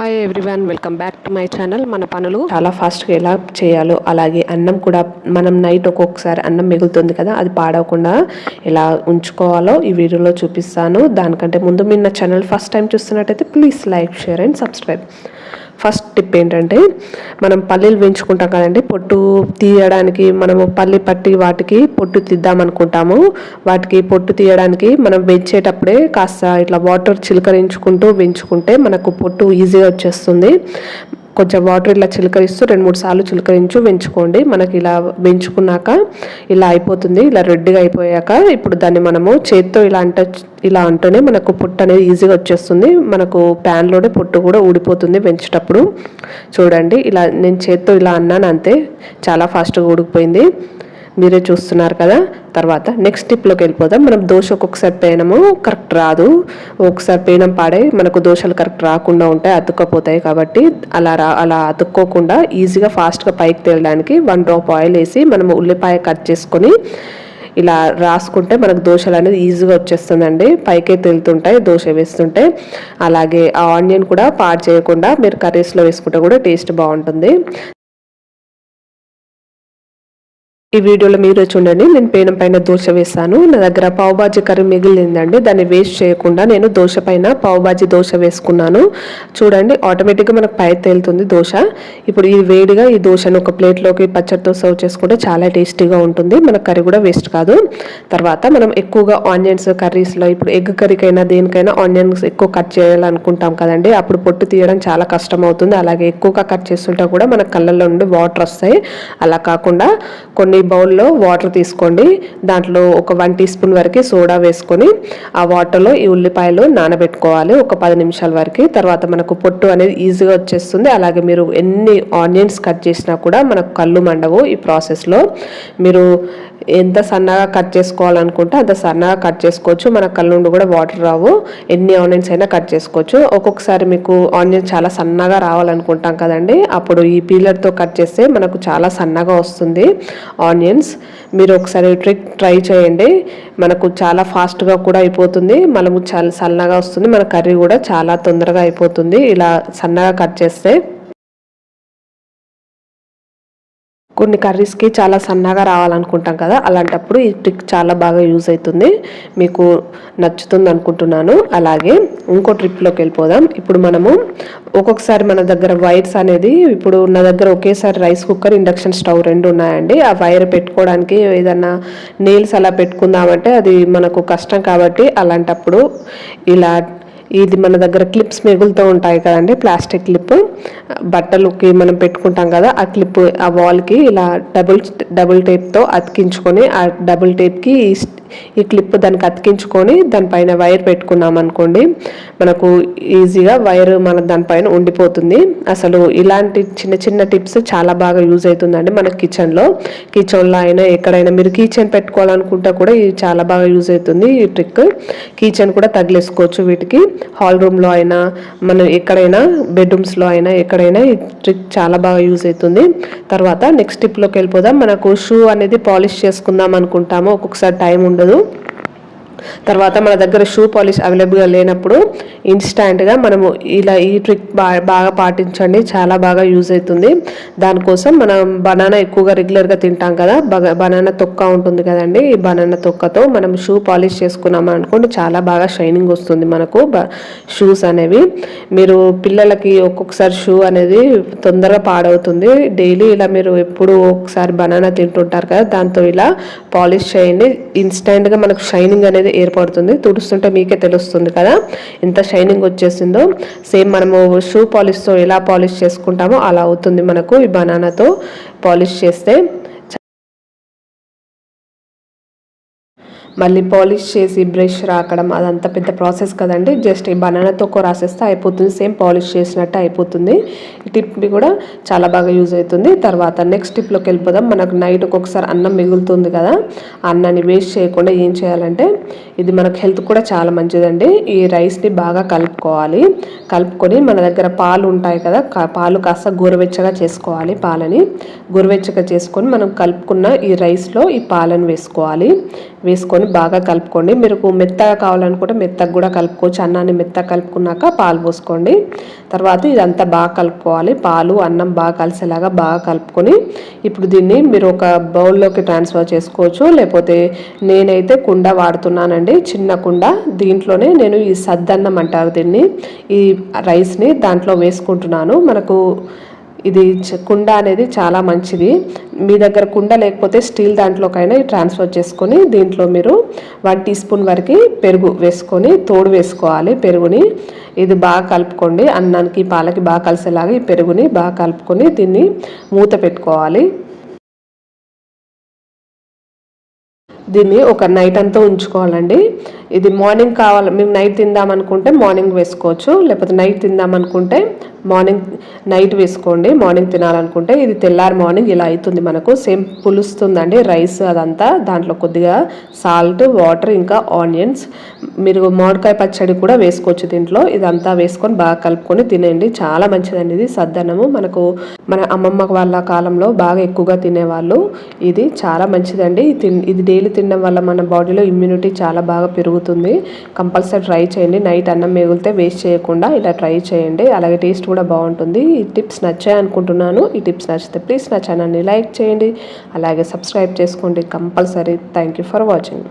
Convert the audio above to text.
Hi everyone welcome back to my channel మన పనులు చాలా ఫాస్ట్గా ఎలా చేయాలో అలాగే అన్నం కూడా మనం నైట్ ఒక్కొక్కసారి అన్నం మిగులుతుంది కదా అది పాడవకుండా ఎలా ఉంచుకోవాలో ఈ వీడియోలో చూపిస్తాను. దానికంటే ముందు మీరు నా ఛానల్ ఫస్ట్ టైం చూస్తున్నట్టయితే please like share and subscribe first tip ఏంటంటే మనం పల్లీలు వేయించుకుంటాం కదండి పొట్టు తీయడానికి మనము పల్లి పట్టి వాటికి పొట్టు తీద్దాం అనుకుంటాము వాటికి పొట్టు తీయడానికి మనం వెంచేటప్పుడే కాస్త ఇట్లా వాటర్ చిలకరించుకుంటూ పెంచుకుంటే మనకు పొట్టు ఈజీగా వచ్చేస్తుంది. కొంచెం వాటర్ ఇలా చిలకరిస్తూ రెండు మూడు సార్లు చిలకరించు వెంచుకోండి మనకి ఇలా వెంచుకున్నాక ఇలా అయిపోతుంది. ఇలా రెడ్డిగా అయిపోయాక ఇప్పుడు దాన్ని మనము చేత్తో ఇలా అంట ఇలా అంటూనే మనకు పుట్టు అనేది ఈజీగా వచ్చేస్తుంది. మనకు ప్యాన్లోనే పొట్టు కూడా ఊడిపోతుంది వెంచేటప్పుడు చూడండి ఇలా నేను చేత్తో ఇలా అన్నాను అంతే. చాలా ఫాస్ట్గా ఊడిపోయింది మీరే చూస్తున్నారు కదా. తర్వాత నెక్స్ట్ టిప్లోకి వెళ్ళిపోదాం. మనం దోశ ఒక్కొక్కసారి పేనము కరెక్ట్ రాదు. ఒకసారి పేనం పాడే మనకు దోశలు కరెక్ట్ రాకుండా ఉంటాయి అతుక్కపోతాయి కాబట్టి అలా రా అలా అతుక్కోకుండా ఈజీగా ఫాస్ట్గా పైకి తేలడానికి వన్ డ్రాప్ ఆయిల్ వేసి మనం ఉల్లిపాయ కట్ చేసుకొని ఇలా రాసుకుంటే మనకు దోశలు అనేది ఈజీగా వచ్చేస్తుందండి. పైకే తెలుతుంటాయి దోశ వేస్తుంటే. అలాగే ఆ ఆనియన్ కూడా పాడు చేయకుండా మీరు కర్రీస్లో వేసుకుంటే కూడా టేస్ట్ బాగుంటుంది. ఈ వీడియోలో మీరు చూడండి. నేను పేనం పైన దోశ వేసాను నా దగ్గర పావుబాజీ కర్రీ మిగిలిందండి. దాన్ని వేస్ట్ చేయకుండా నేను దోశ పైన పావుబాజీ దోశ వేసుకున్నాను. చూడండి ఆటోమేటిక్గా మనకు పై తేలుతుంది దోశ. ఇప్పుడు ఈ వేడిగా ఈ దోశను ఒక ప్లేట్లోకి పచ్చడితో సర్వ్ చేసుకుంటే చాలా టేస్టీగా ఉంటుంది. మన కర్రీ కూడా వేస్ట్ కాదు. తర్వాత మనం ఎక్కువగా ఆనియన్స్ కర్రీస్లో ఇప్పుడు ఎగ్ కర్రీకైనా దేనికైనా ఆనియన్స్ ఎక్కువ కట్ చేయాలనుకుంటాం కదండి. అప్పుడు పొట్టు తీయడం చాలా కష్టం అవుతుంది అలాగే ఎక్కువగా కట్ చేస్తుంటే కూడా మన కళ్ళల్లో నుండి వాటర్ వస్తాయి. అలా కాకుండా కొన్ని బౌల్లో వాటర్ తీసుకోండి. దాంట్లో ఒక వన్ టీ స్పూన్ వరకు సోడా వేసుకొని ఆ వాటర్లో ఈ ఉల్లిపాయలు నానబెట్టుకోవాలి. ఒక పది నిమిషాల వరకు. తర్వాత మనకు పొట్టు అనేది ఈజీగా వచ్చేస్తుంది. అలాగే మీరు ఎన్ని ఆనియన్స్ కట్ చేసినా కూడా మనకు కళ్ళు మండవు ఈ ప్రాసెస్లో మీరు ఎంత సన్నగా కట్ చేసుకోవాలనుకుంటే అంత సన్నగా కట్ చేసుకోవచ్చు. మన కళ్ళు నుండి కూడా వాటర్ రావు. ఎన్ని ఆనియన్స్ అయినా కట్ చేసుకోవచ్చు. ఒక్కొక్కసారి మీకు ఆనియన్ చాలా సన్నగా రావాలనుకుంటాం కదండి. అప్పుడు ఈ పీలర్తో కట్ చేస్తే మనకు చాలా సన్నగా వస్తుంది. ఆనియన్స్. మీరు ఒకసారి ట్రిక్ ట్రై చేయండి. మనకు చాలా ఫాస్ట్గా కూడా అయిపోతుంది. మనము చాలా సన్నగా వస్తుంది. మన కర్రీ కూడా చాలా తొందరగా అయిపోతుంది. ఇలా సన్నగా కట్ చేస్తే కొన్ని కర్రీస్కి చాలా సన్నగా రావాలనుకుంటాం కదా అలాంటప్పుడు ఈ ట్రిక్ చాలా బాగా యూజ్ అవుతుంది. మీకు నచ్చుతుంది అనుకుంటున్నాను. అలాగే ఇంకో ట్రిప్లోకి వెళ్ళిపోదాం. ఇప్పుడు మనము ఒక్కొక్కసారి మన దగ్గర వైర్స్ అనేది ఇప్పుడు నా దగ్గర ఒకేసారి రైస్ కుక్కర్ ఇండక్షన్ స్టవ్ రెండు ఉన్నాయండి. ఆ వైర్ పెట్టుకోవడానికి ఏదన్నా నీల్స్ అలా పెట్టుకుందామంటే అది మనకు కష్టం కాబట్టి అలాంటప్పుడు ఇలా ఇది మన దగ్గర క్లిప్స్ మిగులుతూ ఉంటాయి కదండి ప్లాస్టిక్ క్లిప్. బట్టలుకి మనం పెట్టుకుంటాం కదా ఆ క్లిప్ ఆ వాల్కి ఇలా డబుల్ డబుల్ టేప్తో అతికించుకొని ఆ డబుల్ టేప్కి ఈ క్లిప్ దానికి అతికించుకొని దానిపైన వైర్ పెట్టుకున్నాం అనుకోండి మనకు ఈజీగా వైర్ మన దానిపైన ఉండిపోతుంది. అసలు ఇలాంటి చిన్న చిన్న టిప్స్ చాలా బాగా యూజ్ అవుతుందండి మన కిచెన్లో. కిచెన్లో అయినా ఎక్కడైనా మీరు కిచెన్ పెట్టుకోవాలనుకుంటే కూడా ఇది చాలా బాగా యూజ్ అవుతుంది ఈ ట్రిక్. కిచెన్ కూడా తగిలేసుకోవచ్చు వీటికి. హాల్ రూమ్లో అయినా మనం ఎక్కడైనా బెడ్రూమ్స్లో అయినా ఎక్కడైనా ఈ ట్రిక్ చాలా బాగా యూజ్ అవుతుంది. తర్వాత నెక్స్ట్ టిప్లోకి వెళ్ళిపోదాం. మనకు షూ అనేది పాలిష్ చేసుకుందాం అనుకుంటాము. ఒక్కొక్కసారి టైం ఉండదు. hello తర్వాత మన దగ్గర షూ పాలిష్ అవైలబుల్గా లేనప్పుడు ఇన్స్టాంట్గా మనము ఇలా ఈ ట్రిక్ బాగా పాటించండి. చాలా బాగా యూజ్ అవుతుంది. దానికోసం మనం బనానా ఎక్కువగా రెగ్యులర్గా తింటాం కదా బనానా తొక్క ఉంటుంది కదండి. ఈ బనానా తొక్కతో మనం షూ పాలిష్ చేసుకున్నాం అనుకోండి చాలా బాగా షైనింగ్ వస్తుంది మనకు షూస్ అనేవి. మీరు పిల్లలకి ఒక్కొక్కసారి షూ అనేది తొందరగా పాడవుతుంది. డైలీ ఇలా మీరు ఎప్పుడు ఒకసారి బనానా తింటుంటారు కదా దాంతో ఇలా పాలిష్ చేయండి. ఇన్స్టెంట్గా మనకు షైనింగ్ అనేది ఏర్పడుతుంది. తుడుస్తుంటే మీకే తెలుస్తుంది కదా. ఎంత షైనింగ్ వచ్చేసిందో. సేమ్ మనము షూ పాలిష్తో ఎలా పాలిష్ చేసుకుంటామో అలా అవుతుంది మనకు ఈ బనానాతో పాలిష్ చేస్తే. మళ్ళీ పాలిష్ చేసి బ్రష్ రాకడం అదంతా పెద్ద ప్రాసెస్ కదండి. జస్ట్ ఈ బనానా తొక్క రాసేస్తే అయిపోతుంది. సేమ్ పాలిష్ చేసినట్టు అయిపోతుంది. ఈ టిప్ కూడా చాలా బాగా యూజ్ అవుతుంది. తర్వాత నెక్స్ట్ టిప్లోకి వెళ్ళిపోదాం. మనకు నైట్ ఒక్కొక్కసారి అన్నం మిగులుతుంది కదా. అన్నాన్ని వేస్ట్ చేయకుండా ఏం చేయాలంటే ఇది మనకు హెల్త్ కూడా చాలా మంచిదండి. ఈ రైస్ని బాగా కలుపుకోవాలి. కలుపుకొని మన దగ్గర పాలు ఉంటాయి కదా. పాలు కాస్త గోరువెచ్చగా చేసుకోవాలి పాలని. గోరువెచ్చగా చేసుకొని మనం కలుపుకున్న ఈ రైస్లో ఈ పాలను వేసుకోవాలి. వేసుకొని వేసుకొని బాగా కలుపుకోండి. మీరు మెత్తగా కావాలనుకుంటే మెత్తగా కూడా కలుపుకోవచ్చు. అన్నాన్ని మెత్తగా కలుపుకున్నాక పాలు పోసుకోండి. తర్వాత ఇదంతా బాగా కలుపుకోవాలి. పాలు అన్నం బాగా కలిసేలాగా బాగా కలుపుకొని ఇప్పుడు దీన్ని మీరు ఒక బౌల్లోకి ట్రాన్స్ఫర్ చేసుకోవచ్చు. లేకపోతే నేనైతే కుండ వాడుతున్నానండి. చిన్న కుండ. దీంట్లోనే నేను ఈ సద్దన్నం అంటారు దీన్ని. ఈ రైస్ని దాంట్లో వేసుకుంటున్నాను. మనకు ఇది కుండ అనేది చాలా మంచిది. మీ దగ్గర కుండ లేకపోతే స్టీల్ దాంట్లోకైనా ట్రాన్స్ఫర్ చేసుకొని దీంట్లో మీరు వన్ టీ స్పూన్ వరకు పెరుగు వేసుకొని తోడు వేసుకోవాలి పెరుగుని. ఇది బాగా కలుపుకోండి. అన్నానికి పాలకి బాగా కలిసేలాగా ఈ పెరుగుని బాగా కలుపుకొని దీన్ని మూత పెట్టుకోవాలి. దీన్ని ఒక నైట్ అంతా ఉంచుకోవాలండి. ఇది మార్నింగ్ కావాలి మేము నైట్ తిందామనుకుంటే మార్నింగ్ వేసుకోవచ్చు. లేకపోతే నైట్ తిందామనుకుంటే మార్నింగ్ నైట్ వేసుకోండి మార్నింగ్ తినాలనుకుంటే ఇది తెల్లారి మార్నింగ్ ఇలా అవుతుంది మనకు. సేమ్ పులుస్తుందండి రైస్ అదంతా. దాంట్లో కొద్దిగా సాల్ట్ వాటర్ ఇంకా ఆనియన్స్. మీరు మామిడికాయ పచ్చడి కూడా వేసుకోవచ్చు దీంట్లో. ఇదంతా వేసుకొని బాగా కలుపుకొని తినండి. చాలా మంచిదండి ఇది సద్దనము మనకు మన అమ్మమ్మ వాళ్ళ కాలంలో బాగా ఎక్కువగా తినేవాళ్ళు. ఇది చాలా మంచిదండి. ఇది డైలీ తినడం వల్ల మన బాడీలో ఇమ్యూనిటీ చాలా బాగా పెరుగుతుంది. కంపల్సరీ ట్రై చేయండి. నైట్ అన్నం మిగిలితే వేస్ట్ చేయకుండా ఇలా ట్రై చేయండి. అలాగే టేస్ట్ కూడా బాగుంటుంది. ఈ టిప్స్ నచ్చాయి అనుకుంటున్నాను. ఈ టిప్స్ నచ్చితే ప్లీజ్ నా ఛానల్ని లైక్ చేయండి. అలాగే సబ్స్క్రైబ్ చేసుకోండి compulsory. Thank you for watching.